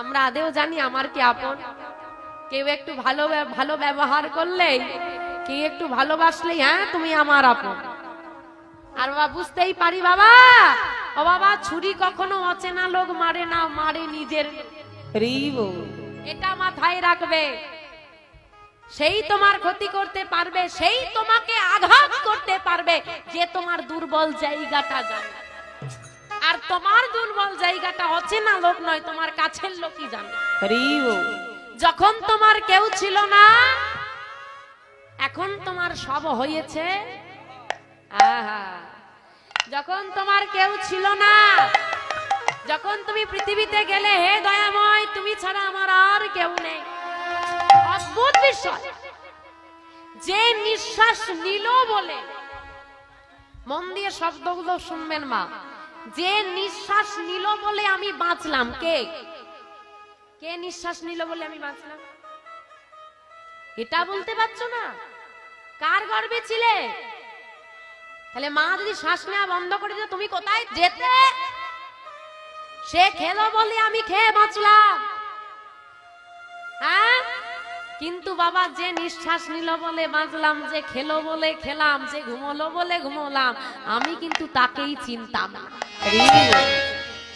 আমরা আদেও জানি আমার কি আপন। কেউ একটু ভালো ভালো ব্যবহার করলেই কেউ একটু ভালোবাসলেই হ্যাঁ তুমি আমার আপন। আর বাবা বুঝতেই পারি বাবা? ও বাবা ছুরি কখনো অচেনা লোক মারে না মারে নিজের। এটা মাথায় রাখবে। সেই তোমার ক্ষতি করতে পারবে সেই তোমাকে আঘাত করতে পারবে যে তোমার দুর্বল জায়গাটা জানে। আর তোমার দুর্বল জায়গাটা অচেনা লোক নয় তোমার কাছের লোকই জানে। যখন তোমার কেউ ছিল না এখন তোমার সব হয়েছে। আহা। যখন তোমার কেউ ছিল না যখন তুমি পৃথিবীতে গেলে হে দয়াময় তুমি ছাড়া আমার আর কেউ নেই। অদ্ভুত বিষয়। যে নিঃশ্বাস নিল বলে মন দিয়ে শব্দগুলো শুনবেন মা। যে নিঃশ্বাস নিল বলে আমি বাঁচলাম, কে? কে নিঃশ্বাস নিল বলে আমি বাঁচলাম? এটা বলতে পারছ না? কার গর্বে ছিলে? তাহলে মা যদি শ্বাস নেওয়া বন্ধ করে দিত, তুমি কোথায় যেতে? সে খেলো বলে আমি খেয়ে বাঁচলাম। হ্যাঁ? কিন্তু বাবা যে নিঃশ্বাস নিল বলে বাঁচলাম, যে খেলো বলে খেলাম, যে ঘুমলো বলে ঘুমোলাম, আমি কিন্তু তাকেই চিনতাম না।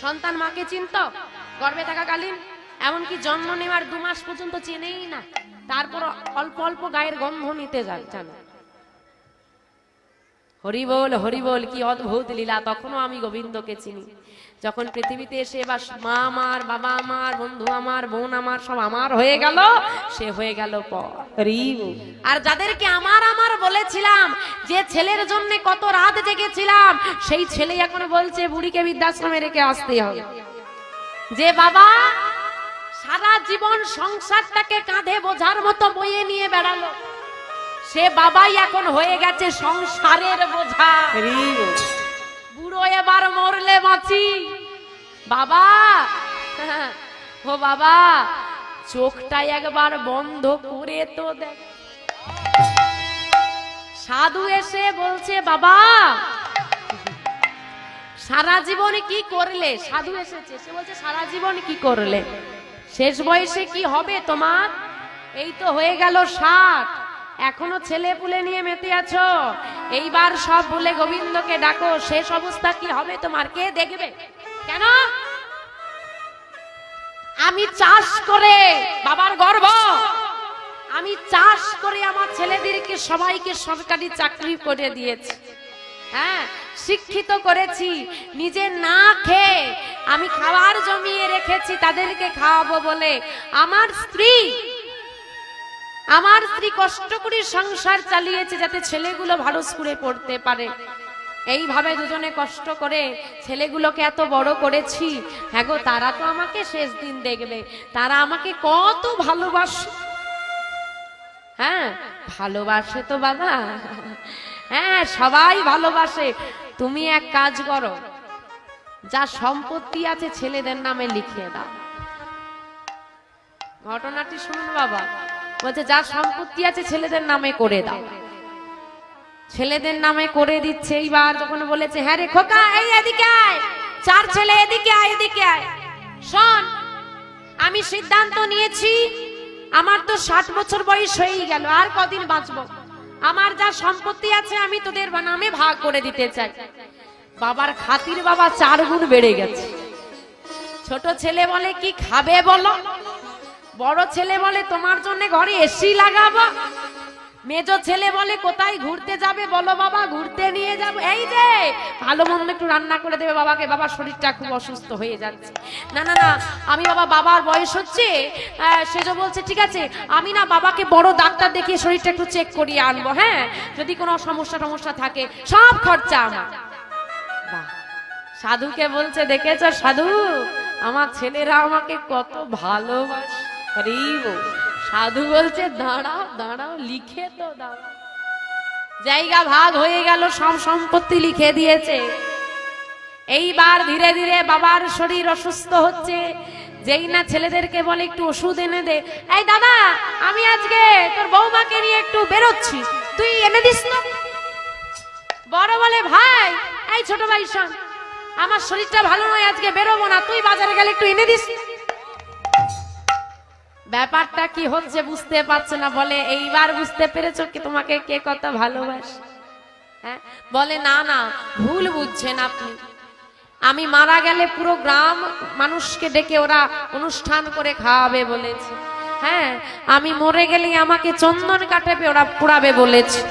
সন্তান মাকে চিনত? গর্ভে থাকাকালীন? এমনকি জন্ম নেওয়ার দু মাস পর্যন্ত চেনেই না। তারপর অল্প অল্প গায়ের গন্ধ নিতে যায় জানো। হরিবোল হরিবোল, কি অদ্ভুত লীলা, তখনও আমি গোবিন্দকে চিনি। যখন পৃথিবীতে এসে এবার মা আমার বাবা আমার বন্ধু আমার বোন আমার সব আমার হয়ে গেল সে হয়ে গেল আর যাদেরকে আমার আমার বলেছিলাম যে ছেলের জন্য কত রাত জেগেছিলাম সেই ছেলে এখন বলছে বুড়িকে বৃদ্ধাশ্রমে রেখে আসতে হবে। যে বাবা সারা জীবন সংসারটাকে কাঁধে বোঝার মতো বয়ে নিয়ে বেড়ালো। সে বাবাই এখন হয়ে গেছে সংসারের বোঝা। বুড়ো এবার মরলে বাঁচি। বাবা, ও বাবা, চোখটা একবার বন্ধ করে তো দেখ। সাধু এসে বলছে, বাবা, সারা জীবন কি করলে? সাধু এসেছে, সে বলছে, সারা জীবন কি করলে? শেষ বয়সে কি হবে তোমার? এই তো হয়ে গেল ষাট। এখনও ছেলে পুলে নিয়ে মেতে আছো? এইবার সব বলে গোবিন্দকে ডাকো, শেষ অবস্থা কি হবে তোমার? কে দেখবে? কেন? আমি চাষ করে বাবার গর্ব। আমি চাষ করে আমার ছেলেদেরকে সবাইকে সরকারি চাকরি করে দিয়েছি। হ্যাঁ শিক্ষিত করেছি, নিজে না খেয়ে আমি খাবার জমিয়ে রেখেছি, তাদেরকে খাওয়াবো বলে। আমার স্ত্রী আমার স্ত্রী কষ্ট করে সংসার চালিয়েছে যাতে ছেলেগুলো ভালো স্কুলে পড়তে পারে। এইভাবে দুজনে কষ্ট করে ছেলেগুলোকে এত বড় করেছি। হ্যাঁ গো, তারা তো আমাকে শেষ দিন দেখবে। তারা আমাকে কত ভালোবাসে। হ্যাঁ ভালোবাসে তো বাবা। হ্যাঁ সবাই ভালোবাসে। তুমি এক কাজ করো, যা সম্পত্তি আছে ছেলেদের নামে লিখিয়ে দাও। ঘটনাটি শুনুন বাবা। বলছে, যা সম্পত্তি আছে ছেলেদের নামে করে দাও। ছেলেদের নামে করে দিচ্ছে। এইবার যখন বলেছে হ্যাঁ রে খোকা, এই এদিকে আয়। চার ছেলে এদিকে আয় এদিকে আয়। শোন, আমি সিদ্ধান্ত নিয়েছি, আমার তো ষাট বছর বয়স হয়েই গেল, আর কদিন বাঁচবো? আমার যা সম্পত্তি আছে, আমি তোদের নামে ভাগ করে দিতে চাই। বাবার খাতির বাবা চার গুণ বেড়ে গেছে। ছোট ছেলে বলে, কি খাবে বলো? বড় ছেলে বলে তোমার জন্য ঘরে এসি লাগাবো? মেজো ছেলে বলে কোথায় ঘুরতে যাবে বলো বাবা, ঘুরতে নিয়ে যাব। এই যে, ভালো মন্দ একটু রান্না করে দেবে বাবাকে। বাবার শরীরটা খুব অসুস্থ হয়ে যাচ্ছে। না না না, আমি বাবা বাবার বয়স হচ্ছে সেজো বলছে, ঠিক আছে, আমি না বাবাকে বড় ডাক্তার দেখিয়ে শরীরটা একটু চেক করিয়ে আনব হ্যাঁ? যদি কোনো সমস্যা টমস্যা থাকে, সব খরচা আমার। সাধুকে বলছে, দেখেছ সাধু? আমার ছেলেরা আমাকে কত ভালোবাসে। সাধু বলছে, দাঁড়াও দাঁড়াও, লিখে তো দাও। জায়গা ভাগ হয়ে গেল, সব সম্পত্তি লিখে দিয়েছে। এইবার ধীরে ধীরে বাবার শরীর অসুস্থ হচ্ছে। যেই না ছেলেদেরকে বলে, একটু ওষুধ এনে দে। এই দাদা, আমি আজকে তোর বৌমাকে নিয়ে একটু বেরোচ্ছি। তুই এনে দিস না। বড় বলে, ভাই, এই ছোট ভাই শোন, আমার শরীরটা ভালো নয়, আজকে বেরোবো না। তুই বাজারে গেলে একটু এনে দিস। ব্যাপারটা কি হচ্ছে বুঝতে পারছে না, বলে এইবার বুঝতে পেরেছ কি তোমাকে কে কত ভালোবাসে? হ্যাঁ? বলে, না না, ভুল বুঝছেন আপনি। আমি মারা গেলে পুরো গ্রাম মানুষকে ডেকে ওরা অনুষ্ঠান করে খাওয়াবে বলেছে। হ্যাঁ? আমি মরে গেলে আমাকে চন্দন কাটাবে ওরা পোড়াবে বলেছে।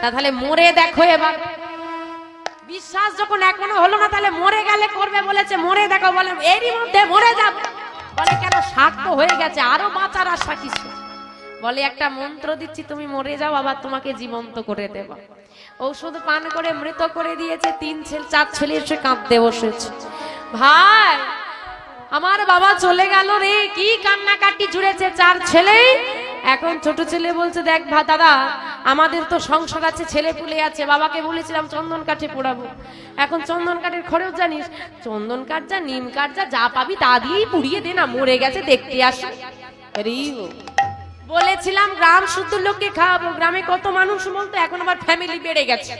তাহলে মরে দেখো এবার। বিশ্বাস যখন এখনও হলো না, তাহলে মরে গেলে করবে বলেছে। মরে দেখো, বলে, এরই মধ্যে মরে যাবে। বলে, কেন শাক তো হয়ে গেছে, আরও বাঁচার আশা কিছু বলে, একটা মন্ত্র দিচ্ছি, তুমি মরে যাও, আবার তোমাকে জীবন্ত করে দেব। ঔষধ পান করে মৃত করে দিয়েছে, তিন ছেলে, চার ছেলে এসে কাঁদতে বসেছে। ভাই, আমার বাবা চলে গেল রে, কি কান্নাকাটি জুড়েছে চার ছেলে এখন ছোট ছেলে বলছে দেখ ভা দাদা আমাদের তো সংসার আছে ছেলে পুলে আছে বাবাকে বলেছিলাম চন্দন কাঠে পোড়াবো। এখন চন্দন কাঠের খরচ জানিস? চন্দন কাঠ যা নিম কাঠ যা যা পাবি তা দিয়েই পুড়িয়ে দে না মরে গেছে দেখতে আসি। বলেছিলাম গ্রাম শুদ্ধ লোককে খাওয়াবো গ্রামে কত মানুষ বলতো এখন আবার ফ্যামিলি বেড়ে গেছে।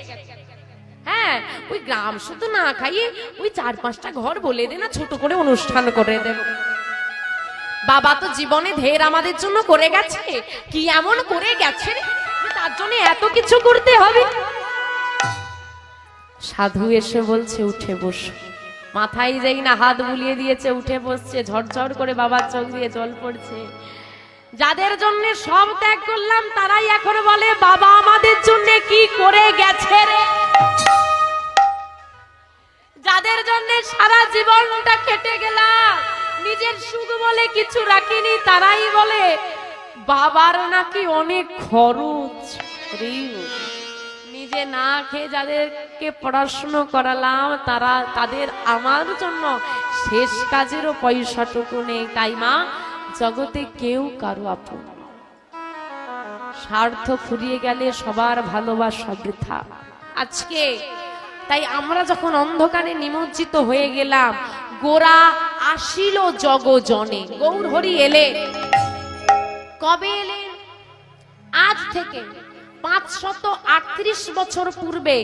হ্যাঁ ওই গ্রাম শুধু না খাইয়ে ওই চার পাঁচটা ঘর বলে দে না ছোট করে অনুষ্ঠান করে দেব। বাবা তো জীবনে ধের আমাদের জন্য করে গেছে। কি এমন করে গেছে তার জন্য এত কিছু করতে হবে। সাধু এসে বলছে, উঠে বস। মাথায় যেই না হাত বুলিয়ে দিয়েছে, উঠে বসছে, ঝরঝর করে বাবার চোখ দিয়ে জল পড়ছে। যাদের জন্য সব ত্যাগ করলাম, তারাই এখন বলে, বাবা আমাদের জন্য কি করে গেছে রে? যাদের জন্য সারা জীবনটা কেটে গেলাম নিজের সুখ বলে কিছু রাখিনি, তারাই বলে, বাবার নাকি অনেক খরচ। নিজে না খেয়ে যাদেরকে পড়াশুনো করালাম, তারা, তাদের আমার জন্য শেষ কাজেরও পয়সাটুকু নেই। তাই মা, জগতে কেউ কারও আপন স্বার্থ ফুরিয়ে গেলে সবার ভালোবাসা বৃথা। আজকে, তাই আমরা যখন অন্ধকারে নিমজ্জিত হয়ে গেলাম গোরা আসিল জগজনে। গৌর হরি এলে। কবে এলেন আজ থেকে পাঁচশত আটত্রিশ বছর পূর্বে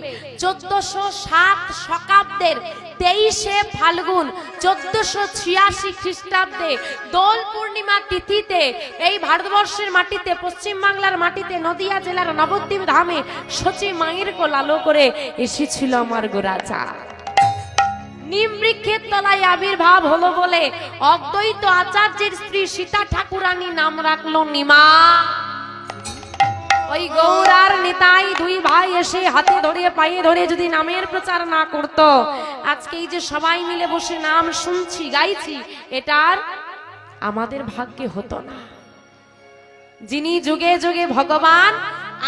চোদ্দশো সাত শকাব্দের তেইশে ফাল্গুন চোদ্দশো ছিয়াশি খ্রিস্টাব্দে দোল পূর্ণিমা তিথিতে এই ভারতবর্ষের মাটিতে, পশ্চিম বাংলার মাটিতে, নদিয়া জেলার নবদ্বীপ ধামে সচি মায়ের কোল আলো করে এসেছিল আমার গোরাচা নিম বৃক্ষের তলায় আবির্ভাব হলো বলে অদ্বৈত আচার্যের স্ত্রী সীতা ঠাকুরানী নাম রাখল নিমা। ওই গৌরার নেতাই দুই ভাই এসে হাতে ধরে, পায়ে ধরে যদি নামের প্রচার না করত আজকে এই যে সবাই মিলে বসে নাম শুনছি, গাইছি এটার আমাদের ভাগ্যে হতো না। যিনি যুগে যুগে ভগবান,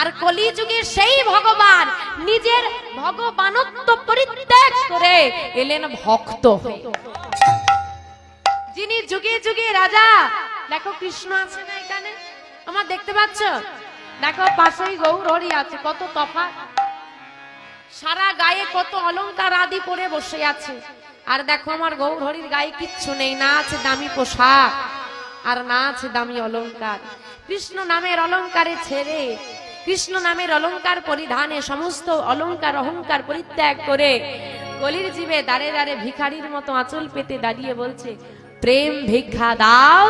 আর কলি যুগে সেই ভগবান, নিজের ভগবানত্ব পরিত্যাগ করে এলেন ভক্ত। যিনি যুগে যুগে রাজা, দেখো কৃষ্ণ আছে না এখানে? আমার দেখতে পাচ্ছ? দেখো পাশেই আছে, কত তফাৎ। সারা গায়ে কত অলংকার আদি পরে বসে আছে। আর দেখো আমার গৌর হরির গায়ে কিচ্ছু নেই, না আছে দামি পোশাক আর না আছে দামি অলংকার। কৃষ্ণ নামের অলংকারে ছেড়ে কৃষ্ণ নামের অলংকার পরিধানে সমস্ত অলংকার অহংকার পরিত্যাগ করে গলির জীবে দাঁড়ে দাঁড়ে ভিখারির মতো আঁচল পেতে দাঁড়িয়ে বলছে, প্রেম ভিক্ষা দাও,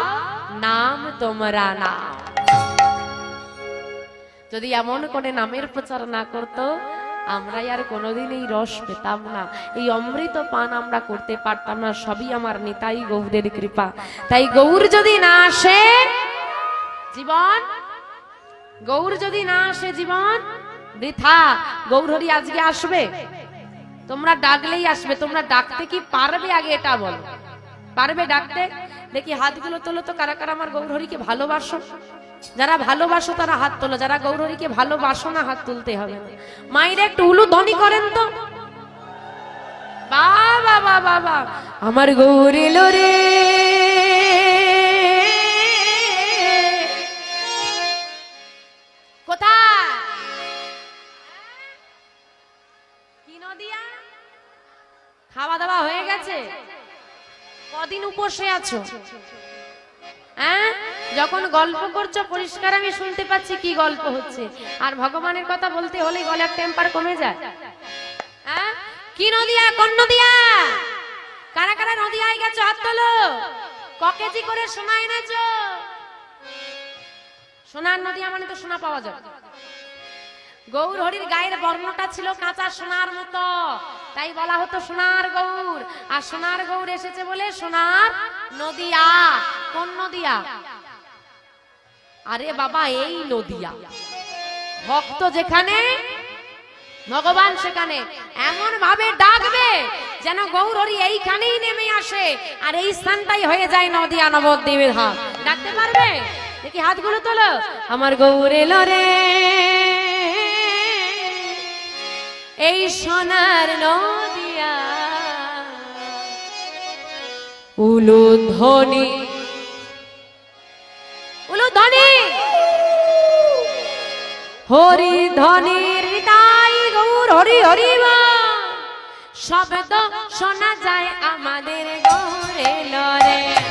নাম তোমরা না যদি এমন করে নামের প্রচার না করতো আমরা আর কোনোদিন এই রস পেতাম না। এই অমৃত পান আমরা করতে পারতাম না, সবই আমার নিতাই গৌরের কৃপা। তাই গৌর যদি না আসে, জীবন গৌর যদি না আসে জীবন, বৃথা। গৌরহরি আজকে আসবে। তোমরা ডাকলেই আসবে। তোমরা ডাকতে কি পারবে আগে এটা বলো। পারবে ডাকতে? দেখি হাতগুলো তোলো তো, কারা কারা আমার গৌরহরিকে ভালোবাসো। যারা ভালোবাসো তারা হাত তোলো, যারা গৌরহরিকে ভালোবাসো না, হাত তুলতে হবে মায়ের একটু উলু ধ্বনি করেন তো। বাবা বাবা বাবা আমার গৌর এলো রে। কদিন উপসে আছো? হ্যাঁ? যখন গল্প করছ, পরিষ্কার আমি শুনতে পাচ্ছি কি গল্প হচ্ছে। আর ভগবানের কথা বলতে হলে গলার টেম্পার কমে যায়। হ্যাঁ? কি নদিয়া? কোন নদিয়া? কারা কারা নদিয়ায় গেছো? হাত তোলো। ক কেজি করে সোনা এনেছো সোনার নদিয়া মানে তো সোনা পাওয়া যাবে। গৌর হরির গায়ের বর্ণটা ছিল কাঁচা সোনার মতো। তাই বলা হতো সোনার গৌর আর সোনার গৌর এসেছে বলে সোনার নদিয়া। কোন নদিয়া? আরে বাবা, এই নদিয়া। ভক্ত যেখানে, ভগবান সেখানে। এমন ভাবে ডাকবে যেন গৌর হরি এইখানেই নেমে আসে। আর এই স্থানটাই হয়ে যায় নদিয়া নবদ্বীপের হাত ডাকতে পারবে? দেখি হাতগুলো তোলো। আমার গৌর এলো রে। এই সোনার নদিয়া। উলুধ্বনি। উলুধ্বনি। হরি ধনি হৃদয় গৌর, হরি হরি শব্দ শোনা যায় আমাদের গৌরে লরে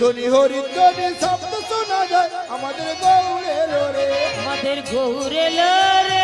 উলুধ্বনি হরিধ্বনি শব্দ শোনা যায়। আমাদের গৌরে লোরে আমাদের গৌরে রে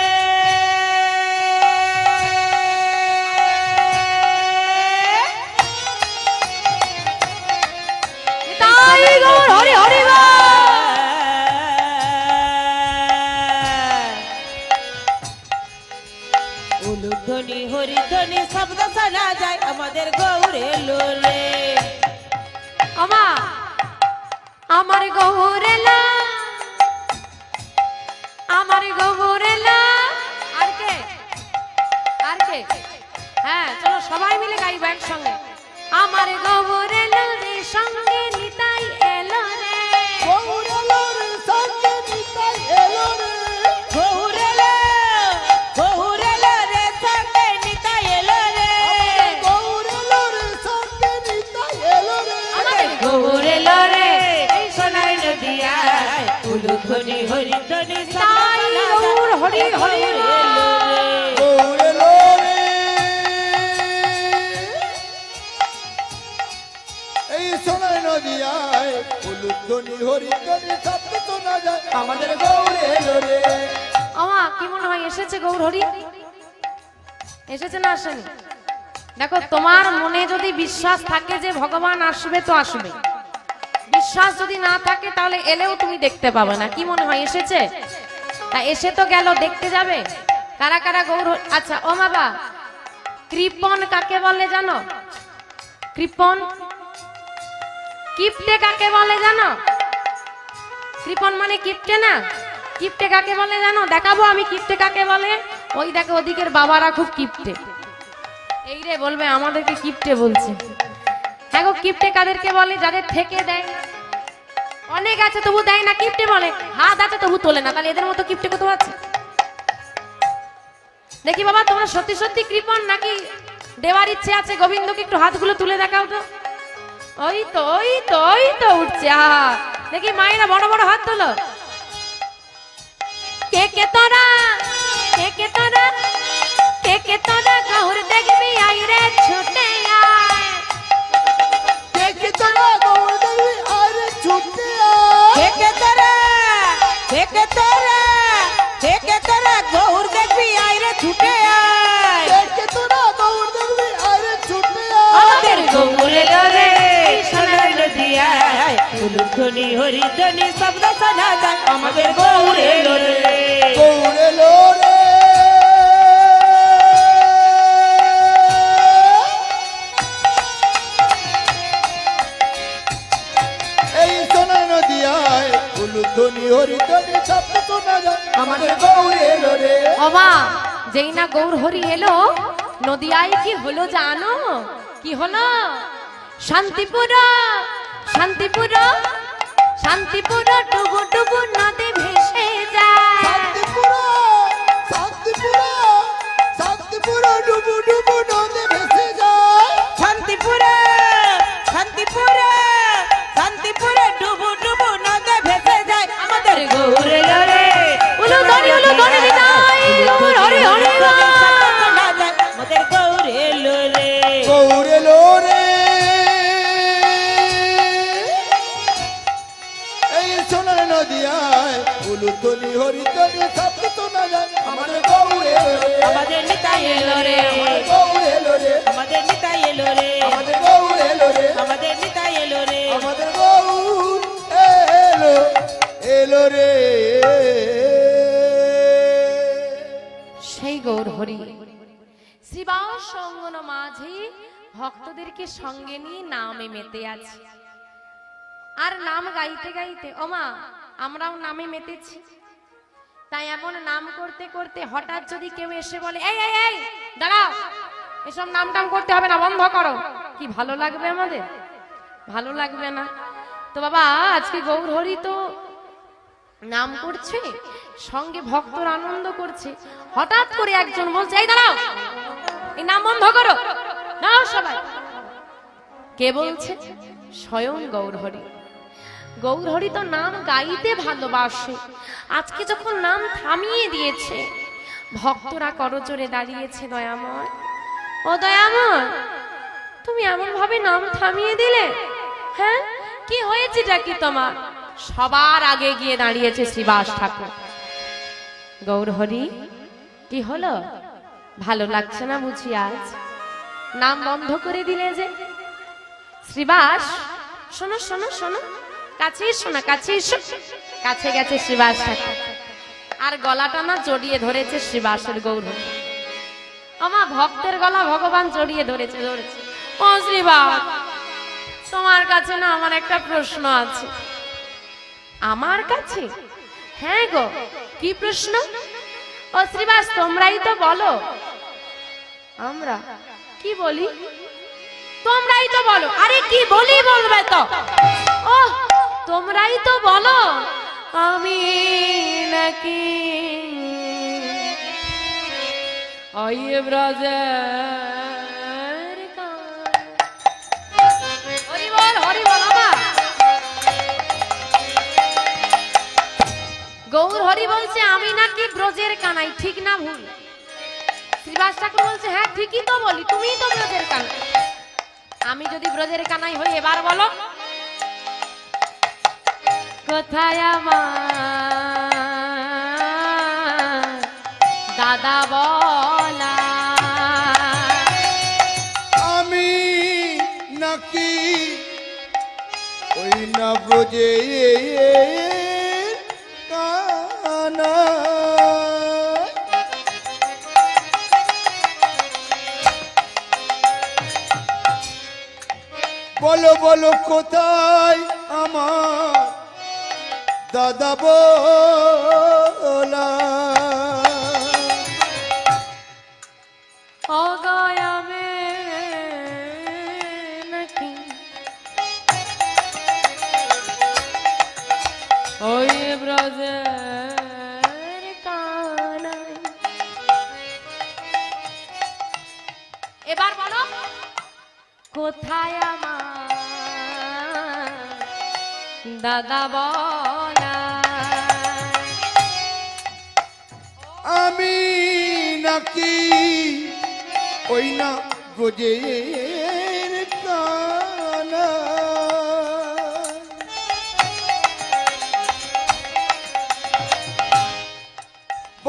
গাইবো একসঙ্গে আমার গৌরেলা উলুধ্বনি হরিধ্বনি শব্দ শোনা যায়। আমাদের গৌরে লো রে আমা কি মনে হয় এসেছে গৌর হরি? এসেছে না আসেনি? দেখো তোমার মনে যদি বিশ্বাস থাকে যে ভগবান আসবে তো আসবে। বিশ্বাস যদি না থাকে তাহলে এলেও তুমি দেখতে পাবে না। কি মনে হয় এসেছে? তা এসে তো গেল দেখতে যাবে। কারা কারা গৌর আচ্ছা ও বাবা কৃপন কাকে বলে জানো? কৃপন? কিপটে কাকে বলে জানো? কৃপন মানে কিপটে না? কিপটে কাকে বলে জানো? দেখাবো আমি কিপটে কাকে বলে। ওই দেখো, ওদিকের বাবারা খুব কিপটে। এই রে বলবে, আমাদেরকে কিপটে বলছে। দেখো, কিপটে কাদেরকে বলে? যাদের থেকে দেয়। অনেক আছে, তবু দেয় না, কিপটে বলে। হাত আছে, তবু তোলে না। তাহলে এদের মতো কিপটে কোথাও আছে? দেখি বাবা, তোমরা সত্যি সত্যি কৃপন নাকি দেওয়ার ইচ্ছে আছে? গোবিন্দকে একটু হাতগুলো তুলে দেখাও তো। ওই তো ওই তো ওই তো উঠছে আহা। দেখি মায়েরা বড় বড় হাত তোলো। কে কে তোরা কে কে তোরা কে কে তোরা গৌর দেখবি আই রে ছুটে আয়। দেখে তোরা গৌর দেবী আরে ছুটে দেখে তোরা দেখে তোরা দেখে তোরা গৌর দেখবি আইরে ছুটে হরিধ্বনি শব্দ শোনা যায় আমাদের গৌরে রে গৌরে লো রে এই সোনা নদিয়ায় হরিধ্বনি শব্দ শোনা যায় আমাদের গৌরে লো রে অমা যেই না গৌর হরি এলো নদিয়ায় কি হলো জানো? কি হলো? শান্তিপুর শান্তিপুর শান্তিপুর ডুবু ডুবু নদী ভেসে যায়। শান্তিপুরা শান্তিপুরা শান্তিপুরা ডুবু ডুবু নদে ভেসে যায়। শান্তিপুরে শান্তিপুরে শান্তিপুরে ডুবু ডুবু নদে ভেসে যায়। আমাদের গৌরে রে উলু ধনি উলু গৌর হরি হরি উলুধ্বনি হরিধ্বনি শব্দ শোনা যায় আমাদের গৌর আমাদের নিতাই এলো রে। আমাদের গৌর এলো রে। আমাদের নিতাই এলো রে। আমাদের গৌর এলো রে। আমাদের নিতাই এলো রে। আমাদের গৌর এলো এলো রে। সেই গৌর হরি। শ্রীবাস সঙ্গন মাঝে ভক্তদেরকে সঙ্গে নিয়ে নামে মেতে আছে। আর নাম গাইতে গাইতে ওমা আমরাও নামে মেতেছি। তাই এমন নাম করতে করতে হঠাৎ যদি কেউ এসে বলে, এই এই এই, দাঁড়াও, এসব নাম টাম করতে হবে না, বন্ধ করো। কি ভালো লাগবে আমাদের? ভালো লাগবে না। তো বাবা, আজকে গৌর হরি তো নাম করছে, সঙ্গে ভক্তর আনন্দ করছে। হঠাৎ করে একজন বলছে, এই, দাঁড়াও, এই নাম বন্ধ করো। নাও সবাই। কে বলছে? স্বয়ং গৌরহরি। গৌরহরি তো নাম গাইতে ভালোবাসে। আজকে যখন নাম থামিয়ে দিয়েছে, ভক্তরা করজোরে দাঁড়িয়েছে, দয়াময়। ও দয়াময়, তুমি এমন ভাবে নাম থামিয়ে দিলে? হ্যাঁ? কি হয়েছে কি তোমার? সবার আগে গিয়ে দাঁড়িয়েছে শ্রীবাস ঠাকুর। গৌরহরি, কি হলো? ভালো লাগছে না বুঝি আজ? নাম বন্ধ করে দিলে যে। শ্রীবাস, শোনো শোনো শোনো। কাছে শোনা কাছে এসো। কাছে গেছে ঠাকুর। আর গলাটা না জড়িয়ে ধরেছে শিবাসের গৌরহরি আমার ভক্তের গলা ভগবান জড়িয়ে ধরেছে ধরেছে। ও শ্রীবাস তোমার কাছে না আমার একটা প্রশ্ন আছে। আমার কাছে? হ্যাঁ গো, কি প্রশ্ন? ও শ্রীবাস তোমরাই তো বলো। আমরা কি বলি? তোমরাই তো বলো। আরে কি বলি বলবে তো? ও তোমরাই তো বলো। আমি নাকি গৌর হরি বলছে, আমি নাকি ব্রজের কানাই, ঠিক না ভুল? শ্রীবাস ঠাকুর বলছে হ্যাঁ ঠিকই তো বলি তুমি তো ব্রজের কানাই। আমি যদি ব্রজের কানাই হই, এবার বলো। কোথায় আমার দাদা বলা। আমি নাকি ওই না ব্রজে কানা? বলো বলো কোথায় আমার দাদা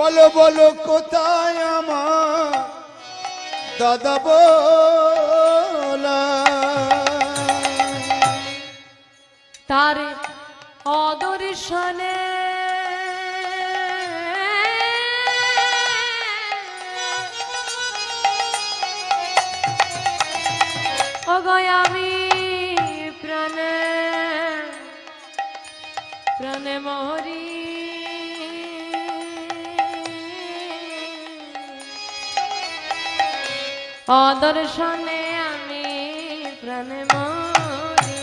বলো বলো কোথায় আমার দাদা বলা? তার অদর্শনে আমি প্রাণে প্রাণে মরি। অদর্শনে আমি প্রাণে মরি।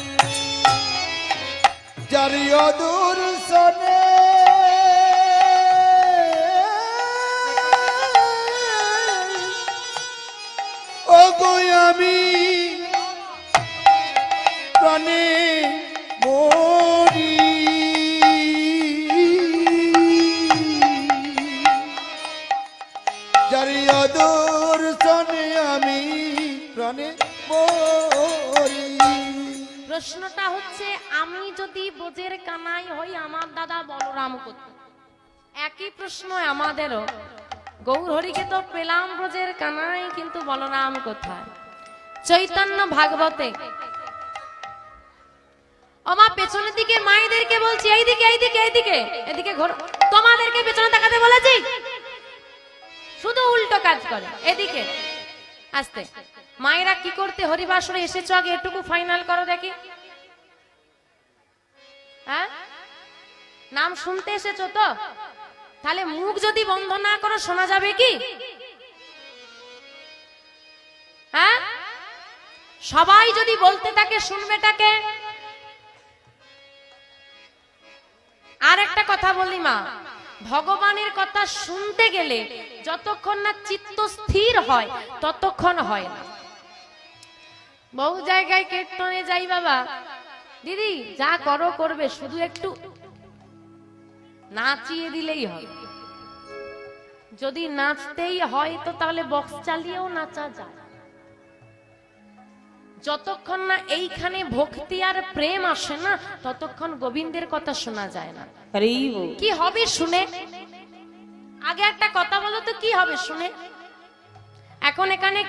যার অদূর সনে আমি প্রাণে যদি ব্রজের কানাই হই আমার দাদা বলরাম কোথায় একই প্রশ্ন আমাদেরও। গৌর হরিকে তো পেলাম ব্রজের কানাই, কিন্তু বলরাম কোথায়? চৈতন্য ভাগবতে। আমার পেছনের দিকে মায়েদেরকে বলছি, এইদিকে এইদিকে এইদিকে, এদিকে ঘোর। তোমাদেরকে পেছনে তাকাতে বলেছি? শুধু উল্টো কাজ করে, এদিকে। আসতে। মায়েরা কি করতে হরিবাসরে এসেছ আগে? এটুকু ফাইনাল করো দেখি। হ্যাঁ? নাম শুনতে এসেছ তো? তাহলে মুখ যদি বন্ধ না করো, শোনা যাবে কি? হ্যাঁ? সবাই যদি বলতে থাকে শুনবেটাকে আর একটা কথা বলি মা, ভগবানের কথা শুনতে গেলে যতক্ষণ না চিত্ত স্থির হয়, ততক্ষণ হয় না। বহু জায়গায় কীর্তনে যাই বাবা দিদি যা করো করবে শুধু একটু নাচিয়ে দিলেই হবে। যদি নাচতেই হয় তো তাহলে বক্স চালিয়েও নাচা যায়। যতক্ষণ না এইখানে ভক্তি আর প্রেম আসে না ততক্ষণ গোবিন্দের কথা শোনা যায় না। কি হবে শুনে? আগে একটা কথা বলো তো কি হবে শুনে? এখন এখানে